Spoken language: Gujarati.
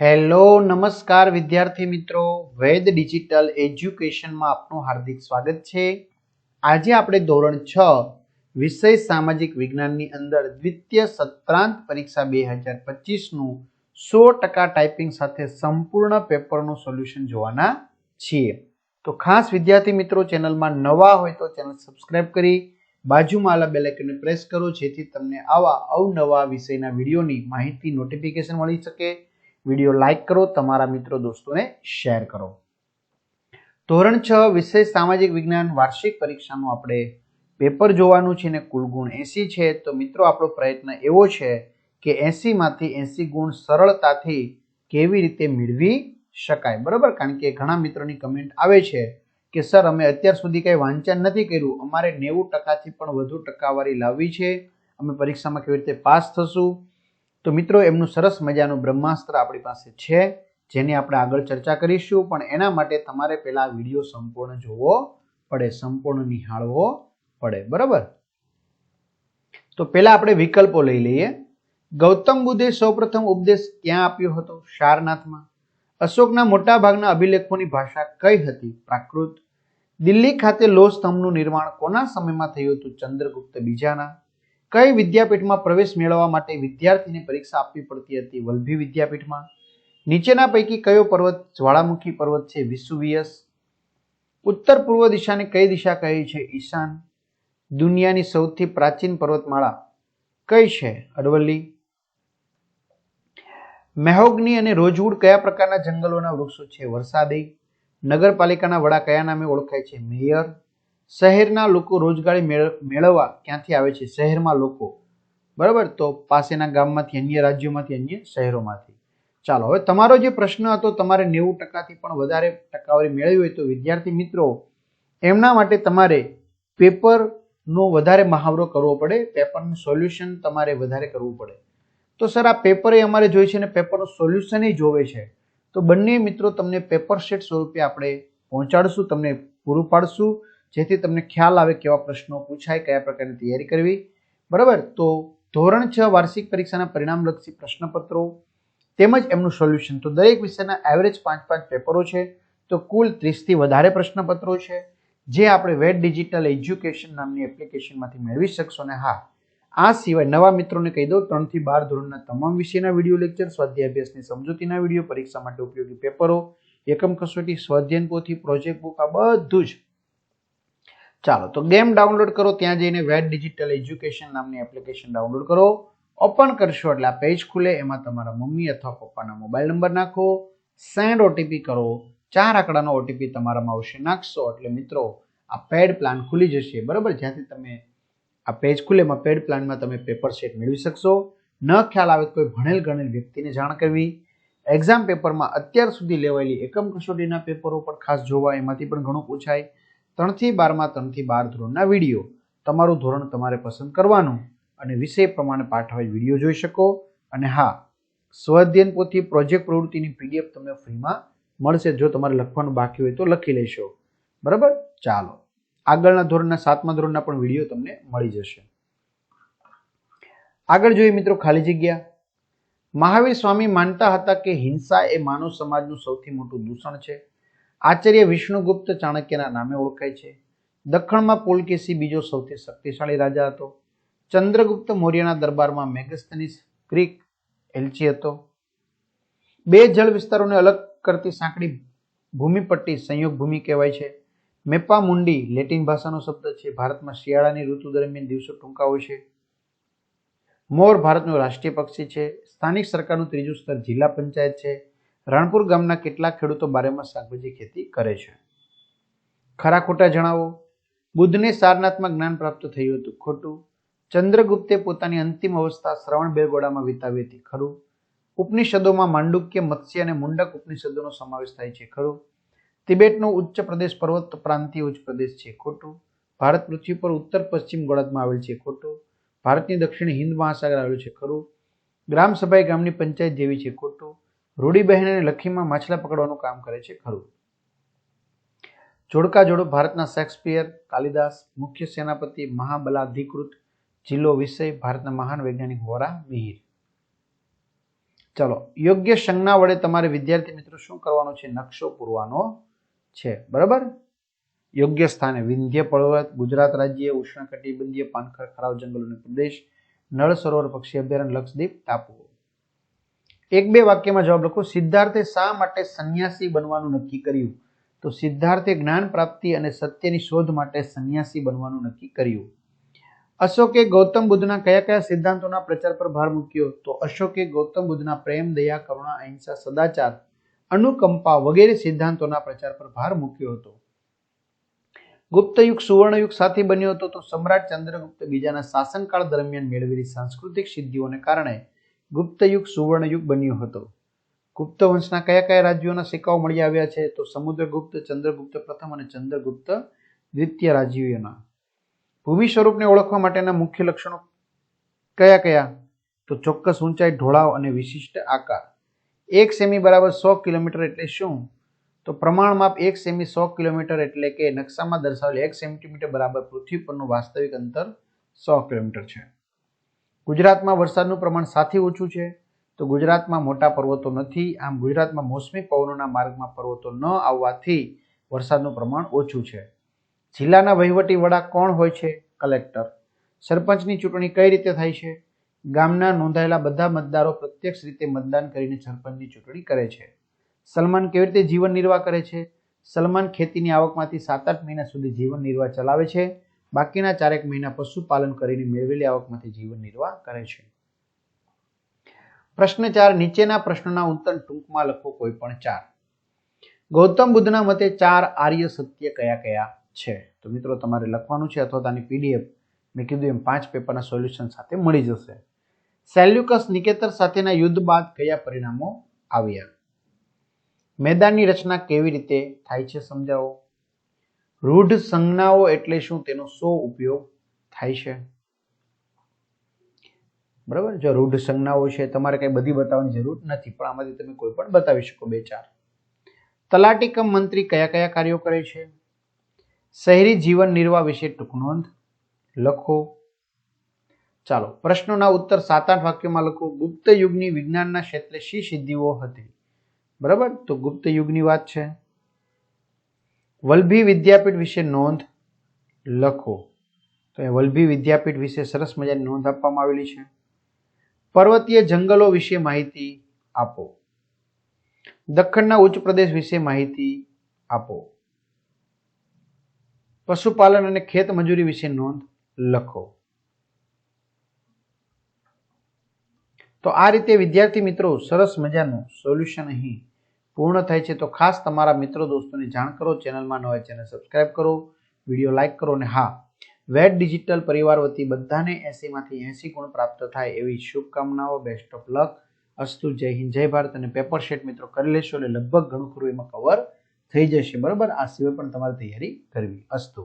હેલો, નમસ્કાર વિદ્યાર્થી મિત્રો. વેદ ડિજિટલ એજ્યુકેશનમાં આપનું હાર્દિક સ્વાગત છે. આજે આપણે ધોરણ છ, વિષય સામાજિક વિજ્ઞાનની અંદર દ્વિતીય સત્રાંત પરીક્ષા બે હજાર પચીસનું સો ટકા ટાઈપિંગ સાથે સંપૂર્ણ પેપરનું સોલ્યુશન જોવાના છીએ. તો ખાસ વિદ્યાર્થી મિત્રો, ચેનલમાં નવા હોય તો ચેનલ સબસ્ક્રાઇબ કરી, બાજુમાં આલા બેલ આઇકનને પ્રેસ કરો, જેથી તમને આવા અવનવા વિષયના વિડીયોની માહિતી, નોટિફિકેશન મળી શકે. વીડિયો લાઈક કરો, તમારા મિત્રો દોસ્તોને શેર કરો. ધોરણ છ, વિશેષ સામાજિક વિજ્ઞાન વાર્ષિક પરીક્ષાનું આપણે પેપર જોવાનું છે ને કુલ ગુણ એસી છે. તો મિત્રો, આપણો પ્રયત્ન એવો છે કે એંસીમાંથી એસી ગુણ સરળતાથી કેવી રીતે મેળવી શકાય. બરાબર? કારણ કે ઘણા મિત્રોની કમેન્ટ આવે છે કે, સર, અમે અત્યાર સુધી કંઈ વાંચન નથી કર્યું. અમારે નેવું ટકાથી પણ વધુ ટકાવારી લાવવી છે. અમે પરીક્ષામાં કેવી રીતે પાસ થશું? તો મિત્રો, એમનું સરસ મજાનું બ્રહ્માસ્ત્ર આપણી પાસે છે, જેની આપણે આગળ ચર્ચા કરીશું, પણ એના માટે તમારે પહેલા વીડિયો સંપૂર્ણ જોવો પડે, સંપૂર્ણ નિહાળવો પડે, બરાબર? તો પહેલા આપણે વિકલ્પો લઈ લઈએ. ગૌતમ બુદ્ધે સૌપ્રથમ ઉપદેશ ક્યાં આપ્યો હતો? સારનાથમાં. અશોકના મોટા ભાગના અભિલેખોની ભાષા કઈ હતી? પ્રાકૃત. દિલ્હી ખાતે લોહ સ્તંભનું નિર્માણ કોના સમયમાં થયું હતું? ચંદ્રગુપ્ત બીજાના. કઈ વિદ્યાપીઠમાં પ્રવેશ મેળવવા માટે વિદ્યાર્થીને પરીક્ષા આપવી પડતી હતી? વલભી વિદ્યાપીઠમાં. નીચેના પૈકી કયો પર્વત જ્વાળામુખી પર્વત છે? વિસુવિયસ. ઉત્તર પૂર્વ દિશાને કઈ દિશા કહે છે? ઈશાન. દુનિયાની સૌથી પ્રાચીન પર્વતમાળા કઈ છે? અરવલ્લી. મેહોગની અને રોજવુડ કયા પ્રકારના જંગલોના વૃક્ષો છે? વરસાદી. નગરપાલિકાના વડા કયા નામે ઓળખાય છે? મેયર. શહેરના લોકો રોજગારી મેળ- મેળવવા ક્યાંથી આવે છે? શહેરમાં લોકો. બરાબર? તો પાસેના ગામમાંથી અન્ય રાજ્યોમાંથી અન્ય શહેરોમાંથી. ચાલો, હવે તમારો જે પ્રશ્ન હતો, તમારે નેવું ટકાથી પણ વધારે ટકાવારી મેળવી હોય તો વિદ્યાર્થી મિત્રો, એમના માટે તમારે પેપરનો વધારે મહાવરો કરવો પડે, પેપરનું સોલ્યુશન તમારે વધારે કરવું પડે. તો સર, આ પેપર એ અમારે જોઈએ છે અને પેપરનું સોલ્યુશન જોવે છે. તો બંને મિત્રો, તમને પેપર શેટ સ્વરૂપે આપણે પહોંચાડશું, તમને પૂરું પાડશું. જેથી તમને ખ્યાલ આવે કેવા પ્રશ્નો પૂછાય, કયા પ્રકારની તૈયારી કરવી. બરાબર? તો ધોરણ છ વાર્ષિક પરીક્ષાના પરિણામલક્ષી પ્રશ્નપત્રો, તેમજ એમનું સોલ્યુશન. તો દરેક વિષયના એવરેજ પાંચ પાંચ પેપરો છે. તો કુલ ત્રીસથી વધારે પ્રશ્નપત્રો છે, જે આપણે વેટ ડિજિટલ એજ્યુકેશન નામની એપ્લિકેશનમાંથી મેળવી શકશો. ને હા, આ સિવાય નવા મિત્રોને કહી દઉં, ત્રણથી બાર ધોરણના તમામ વિષયના વીડિયો લેક્ચર સ્વાધ્યાય અભ્યાસની સમજૂતીના વીડિયો, પરીક્ષા માટે ઉપયોગી પેપરો, એકમ કસોટી, સ્વાધ્યાયન પોથી, પ્રોજેક્ટ બુક, આ બધું જ ચાલો, તો ગેમ ડાઉનલોડ કરો, ત્યાં જઈને વેટ ડિજિટલ એજ્યુકેશન નામની એપ્લિકેશન ડાઉનલોડ કરો. ઓપન કરશો એટલે આ પેજ ખુલે, એમાં તમારા મમ્મી અથવા પપ્પાના મોબાઈલ નંબર નાખો. સેન્ડ ઓટીપી કરો. ચાર આંકડાનો ઓટીપી તમારામાં આવશે, નાખશો. એટલે મિત્રો, આ પેડ પ્લાન ખુલી જશે, બરાબર? જ્યાંથી તમે આ પેજ ખુલે, એમાં પેડ પ્લાનમાં તમે પેપર સેટ મેળવી શકશો. ન ખ્યાલ આવે કોઈ ભણેલ ગણેલ વ્યક્તિને જાણ કરવી. એક્ઝામ પેપરમાં અત્યાર સુધી લેવાયેલી એકમ કસોટીના પેપરો પણ ખાસ જોવા, એમાંથી પણ ઘણું પૂછાય. ત્રણથી બારમાં, ત્રણથી બાર ધોરણના વીડિયો. તમારું ધોરણ તમારે પસંદ કરવાનું અને વિષય પ્રમાણે પાઠવાય વીડિયો જોઈ શકો. અને હા સ્વઅધ્યયન પોથી પ્રોજેક્ટ પ્રવૃત્તિની પીડીએફ તમને ફ્રીમાં મળશે. જો તમારે લખવાનું બાકી હોય તો લખી લેશો. બરાબર? ચાલો. આગળના ધોરણના સાતમા ધોરણના પણ વીડિયો તમને મળી જશે. આગળ જોઈએ મિત્રો ખાલી જગ્યા. મહાવીર સ્વામી માનતા હતા કે હિંસા એ માનવ સમાજનું સૌથી મોટું દૂષણ છે. આચાર્ય વિષ્ણુગુપ્ત ચાણક્યના નામે ઓળખાય છે. દખણમાં પુલકેશી બીજો સૌથી શક્તિશાળી રાજા હતો. ચંદ્રગુપ્ત મૌર્યના દરબારમાં મેગસ્તનીસ ગ્રીક એલચી હતો. બે જળ વિસ્તારોને અલગ કરતી સાંકડી ભૂમિપટ્ટી સંયોગ ભૂમિ કહેવાય છે. મેપા મુંડી લેટિન ભાષાનો શબ્દ છે. ભારતમાં શિયાળાની ઋતુ દરમિયાન દિવસો ટૂંકા હોય છે. મોર ભારતનું રાષ્ટ્રીય પક્ષી છે. સ્થાનિક સરકારનું ત્રીજું સ્તર જિલ્લા પંચાયત છે. રાણપુર ગામના કેટલાક ખેડૂતો બારેમાસ શાકભાજી ખેતી કરે છે. ખરા ખોટા જણાવો? બુદ્ધને સારનાથમાં જ્ઞાન પ્રાપ્ત થયું હતું. ખોટું? ચંદ્રગુપ્તે પોતાની અંતિમ અવસ્થા શ્રવણ બેલગોડામાં વિતાવી હતી. ખરું? ઉપનિષદોમાં માંડુક્ય, મત્સ્ય અને મુંડક ઉપનિષદોનો સમાવેશ થાય છે. ખરું? તિબેટનો ઉચ્ચ પ્રદેશ પર્વત પ્રાંતિય ઉચ્ચ પ્રદેશ છે. ખોટું? ભારત પૃથ્વી પર ઉત્તર પશ્ચિમ ગોળાર્ધમાં આવેલ છે. ખોટું? ભારતની દક્ષિણ હિન્દ મહાસાગર આવેલું છે. ખરું? ગ્રામ સભાએ ગામની પંચાયત જેવી છે. ખોટું? રૂડીબહેન અને લખીમાં માછલા પકડવાનું કામ કરે છે ખરું. જોડકા જોડો ભારતના શેક્સપિયર, કાલિદાસ, મુખ્ય સેનાપતિ, મહાબલાધિકૃત, જિલ્લો વિષય, ભારતના મહાન વૈજ્ઞાનિક વોરા મિહિર. ચલો, યોગ્ય સંજ્ઞા વડે તમારે વિદ્યાર્થી મિત્રો શું કરવાનો છે? નકશો પૂરવાનો છે. બરાબર? યોગ્ય સ્થાને વિંધ્ય પર્વત, ગુજરાત રાજ્ય, ઉષ્ણકટિબંધીય પાનખર ખરાબ જંગલોનો પ્રદેશ, નળ સરોવર પક્ષી અભયારણ્ય, લક્ષદ્વીપ, ટાપુઓ. એક બે વાક્યમાં જવાબ લખો. સિદ્ધાર્થે શા માટે સંન્યાસી બનવાનું નક્કી કર્યું? તો સિદ્ધાર્થે જ્ઞાન પ્રાપ્તિ અને સત્યની શોધ માટે સંન્યાસી બનવાનું નક્કી કર્યું. અશોકે ગૌતમ બુદ્ધના કયા કયા સિદ્ધાંતોના પ્રચાર પર ભાર મૂક્યો? તો અશોકે ગૌતમ બુદ્ધના પ્રેમ, દયા, કરુણા, અહિંસા, સદાચાર, અનુકંપા વગેરે સિદ્ધાંતોના પ્રચાર પર ભાર મૂક્યો હતો. ગુપ્ત યુગ સુવર્ણ યુગ સાથી બન્યો હતો તો સમ્રાટ ચંદ્રગુપ્ત બીજાના શાસનકાળ દરમિયાન મેળવેલી સાંસ્કૃતિક સિદ્ધિઓને કારણે ગુપ્ત યુગ સુવર્ણ યુગ બન્યો હતો. ગુપ્ત વંશના કયા કયા રાજ્યોના સિક્કાઓ મળી આવ્યા છે તો સમુદ્રગુપ્ત, ચંદ્રગુપ્ત પ્રથમ અને ચંદ્રગુપ્ત દ્વિતીય રાજ્યોના. ભૂમિ સ્વરૂપને ઓળખવા માટેના મુખ્ય લક્ષણો કયા કયા? તો ચોક્કસ ઊંચાઈ, ઢોળાવ અને વિશિષ્ટ આકાર. એક સેમી બરાબર સો કિલોમીટર એટલે શું? તો પ્રમાણ માપ એક સેમી સો કિલોમીટર એટલે કે નકશામાં દર્શાવેલ એક સેન્ટીમીટર બરાબર પૃથ્વી પરનું વાસ્તવિક અંતર સો કિલોમીટર છે. ગુજરાતમાં વરસાદનું પ્રમાણ સાથી ઓછું છે, તો ગુજરાતમાં મોટા પર્વતો નથી. આમ ગુજરાતમાં મોસમી પવનોના માર્ગમાં પર્વતો ન આવવાથી વરસાદનું પ્રમાણ ઓછું છે. જિલ્લાના વહીવટી વડા કોણ હોય છે? કલેક્ટર. સરપંચની ચૂંટણી કઈ રીતે થાય છે? ગામના નોંધાયેલા બધા મતદારો પ્રત્યક્ષ રીતે મતદાન કરીને સરપંચની ચૂંટણી કરે છે. સલમાન કેવી રીતે જીવન નિર્વાહ કરે છે? સલમાન ખેતીની આવકમાંથી સાત આઠ મહિના સુધી જીવન નિર્વાહ ચલાવે છે. બાકીના ચારેક મહિના પશુપાલન કરીને મેળવેલી આવકમાંથી જીવન નિર્વાહ કરે છે. પ્રશ્ન ચાર, નીચેના પ્રશ્નોના ઉત્તર ટૂંકમાં લખો કોઈ પણ ચાર. ગૌતમ બુદ્ધના મતે ચાર આર્ય સત્ય કયા કયા છે? તો મિત્રો, તમારે લખવાનું છે અથવા તાની પીડીએફ મેં કીધું એમ પાંચ પેપરના સોલ્યુશન સાથે મળી જશે. સેલ્યુકસ નિકેતર સાથેના યુદ્ધ બાદ કયા પરિણામો આવ્યા? મેદાનની રચના કેવી રીતે થાય છે સમજાવો. રૂઢ સંજ્ઞાઓ એટલે શું? તેનો શો ઉપયોગ થાય છે. બરાબર? જો રૂઢ સંજ્ઞાઓ છે, તમારે કઈ બધી બતાવવાની જરૂર નથી, પણ આમાંથી તમે કોઈ પણ બતાવી શકો, બે ચાર. તલાટી મંત્રી કયા કયા કાર્યો કરે છે? શહેરી જીવન નિર્વાહ વિશે ટૂંક નોંધ લખો. ચાલો, પ્રશ્નોના ઉત્તર સાત આઠ વાક્યોમાં લખો. ગુપ્ત યુગની વિજ્ઞાનના ક્ષેત્રે શી સિદ્ધિઓ હતી? બરાબર? તો ગુપ્ત યુગની વાત છે. વલ્ભી વિદ્યાપીઠ વિશે નોંધ લખો. તો એ વલ્ભી વિદ્યાપીઠ વિશે સરસ મજાની નોંધ આપવામાં આવેલી છે. પર્વતીય જંગલો વિશે માહિતી આપો. દખ્ખણના ઉચ્ચ પ્રદેશ વિશે માહિતી આપો. પશુપાલન અને ખેત મજૂરી વિશે નોંધ લખો. તો આ રીતે વિદ્યાર્થી મિત્રો સરસ મજાનું સોલ્યુશન અહીં પૂર્ણ થાય છે, તો ખાસ તમારા મિત્રો દોસ્તોને જાણ કરો, ચેનલમાં ન હોય ચેનલ સબસ્ક્રાઇબ કરો, વીડિયો લાઇક કરો અને હા વેટ ડિજિટલ પરિવાર વતી બધાને એસીમાંથી એસી ગુણ પ્રાપ્ત થાય એવી શુભકામનાઓ બેસ્ટ ઓફ લક અસ્તુ, જય હિન્દ, જય ભારત અને પેપર શેટ મિત્રો કરી લેશો એટલે લગભગ ઘણું ખરું એમાં કવર થઈ જશે, બરાબર? આ સિવાય પણ તમારે તૈયારી કરવી, અસ્તુ.